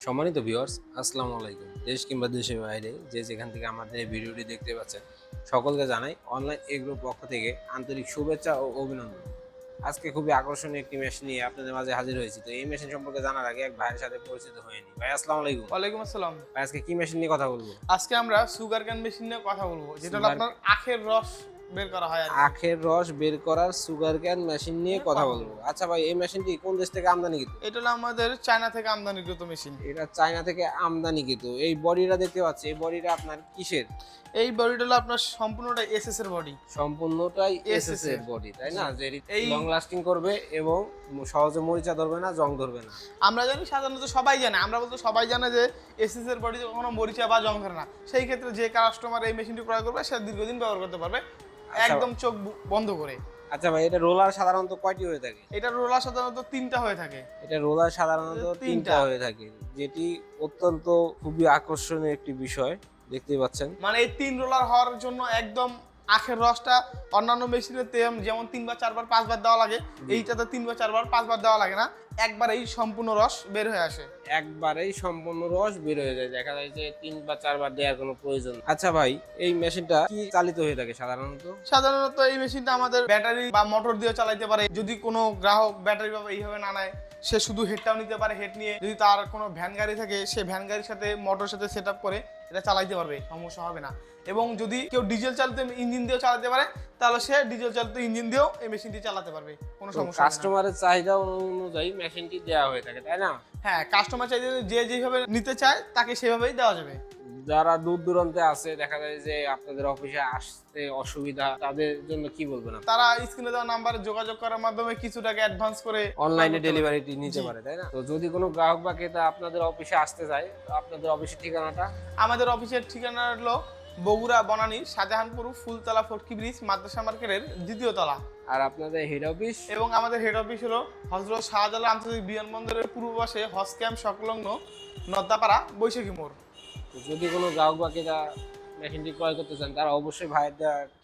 সম্মানিত ভিউয়ার্স আসসালামু আলাইকুম। দেশ কিংবা দেশের বাইরে যে যেখান থেকে আমাদের এই ভিডিওটি দেখতে পাচ্ছেন সকলকে জানাই অনলাইন এগ্রো পক্ষ থেকে আন্তরিক শুভেচ্ছা ও অভিনন্দন। আজকে খুবই আকর্ষণীয় একটি মেশিন নিয়ে আপনাদের মাঝে হাজির হয়েছি। তো এই মেশিন সম্পর্কে জানার আগে এক ভাইয়ের সাথে পরিচিত হয়নি ভাই আসসালামু আলাইকুম। ওয়ালাইকুম আসসালাম। ভাই আজকে কি মেশিন নিয়ে কথা বলব? আজকে আমরা সুগার ক্যান মেশিন নিয়ে কথা বলব যেটা হলো আপনার আখের রস। বের করা হয় আখের রস বের করার সুগার ক্যান মেশিন নিয়ে কথা বলব। আচ্ছা ভাই এই মেশিনটি কোন দেশ থেকে আমদানিকৃত এটা হলো আমাদের চায়না থেকে আমদানিকৃত মেশিন এটা চায়না থেকে আমদানিকৃত। এই বডিটা দেখতে পাচ্ছি। এই বডিটা আপনার কিসের? এই বডিটা হলো আপনার সম্পূর্ণটা এসএস এর বডি সম্পূর্ণটাই এসএস এর বডি তাই না? যে এই- লং লাস্টিং করবে এবং সহজে মরিচা ধরবে না জং ধরবে না। আমরা জানি সাধারণত সবাই জানে আমরা বলতে সবাই জানে যে এসএস এর বডি কখনো মরিচা বা জং ধরে না। সেই ক্ষেত্রে যে কাস্টমার এই মেশিনটি ক্রয় করবে সে দীর্ঘদিন ব্যবহার করতে পারবে। একদম চোখ বন্ধ করে। আচ্ছা ভাই এটা রোলার সাধারণত কয়টি হয়ে থাকে? এটা রোলার সাধারণত তিনটা হয়ে থাকে। এটা রোলার সাধারণত তিনটা। তিনটা হয়ে থাকে যেটি অত্যন্ত খুবই আকর্ষণীয় একটি বিষয় দেখতেই পাচ্ছেন। মানে এই তিন রোলার হওয়ার জন্য একদম আখের রসটা অন্যান্য মেশিনের তেম যেমন তিনবার চারবার পাঁচবার দেওয়া লাগে এইটাতে তিনবার চারবার পাঁচবার দেওয়া লাগে না। একবার এই সম্পূর্ণ রস বের হয়ে আসে। একবারেই সম্পূর্ণ রস বের হয়ে যায়। দেখা যায় যে তিন বা চারবার দেওয়ার কোনো প্রয়োজন আচ্ছা ভাই এই মেশিনটা কি চালিত হয়ে থাকে সাধারণত? সাধারণত এই মেশিনটা আমাদের ব্যাটারি বা মোটর দিয়ে চালাইতে পারে। যদি কোনো গ্রাহক ব্যাটারি বা এইভাবে না নেয় সে শুধু হেডটাও নিতে পারে হেড নিয়ে। যদি তার কোনো ভ্যান গাড়ি থাকে সে ভ্যান গাড়ির সাথে মোটর সাথে সেট করে এটা চালাইতে পারবে সমস্যা হবে না। এবং যদি কেউ ডিজেল চালিত ইঞ্জিন দিয়েও চালাতে পারে তাহলে সে ডিজেল চালিত ইঞ্জিন দিয়েও এই মেশিনটি চালাতে পারবে কোনো সমস্যা। কাস্টমারের চাহিদা অনুযায়ী মেশিনটি দেওয়া হয়ে থাকে তাই না? হ্যাঁ কাস্টমার চাইলে যে যেভাবে নিতে চায় তাকে সেভাবেই দেওয়া যাবে। যারা দূর দূরান্তে আছে দেখা যায় যে আপনাদের অফিসে আসতে অসুবিধা তাদের জন্য কি বলবেন তারা স্ক্রিনে দেওয়া নাম্বারে যোগাযোগ করার মাধ্যমে কিছু টাকা অ্যাডভান্স করে অনলাইনে ডেলিভারিটি নিতে পারে তাই না? তো যদি কোনো গ্রাহক বা ক্রেতা আপনাদের অফিসে আসতে চায় আপনাদের অফিসের ঠিকানাটা? আমাদের অফিসের ঠিকানা হলো বগুড়া বনানী শাহজাহানপুর ফুলতলা ফটকি ব্রিজ মাদ্রাসা মার্কেটের দ্বিতীয় তলা। আর আপনাদের হেড অফিস এবং আমাদের হেড অফিস হলো হজরত শাহজালাল আন্তর্জাতিক বিমানবন্দরের পূর্ব পাশে হজ ক্যাম্প সংলগ্ন নদ্দাপাড়া বৈশাখী মোড়। যদি কোনো গ্রাহক বা ক্রেতা মেশিনটি ক্রয় করতে চান, তারা অবশ্যই ভাইয়ের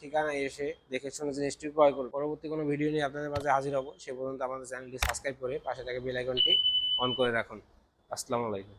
ঠিকানায় এসে দেখে শুনে জিনিসটি ক্রয় করুন। পরবর্তী কোনো ভিডিও নিয়ে আপনাদের মাঝে হাজির হব। সে পর্যন্ত আমাদের চ্যানেলটি সাবস্ক্রাইব করে পাশে থাকা বেল আইকনটি অন করে রাখুন। আসসালামু আলাইকুম।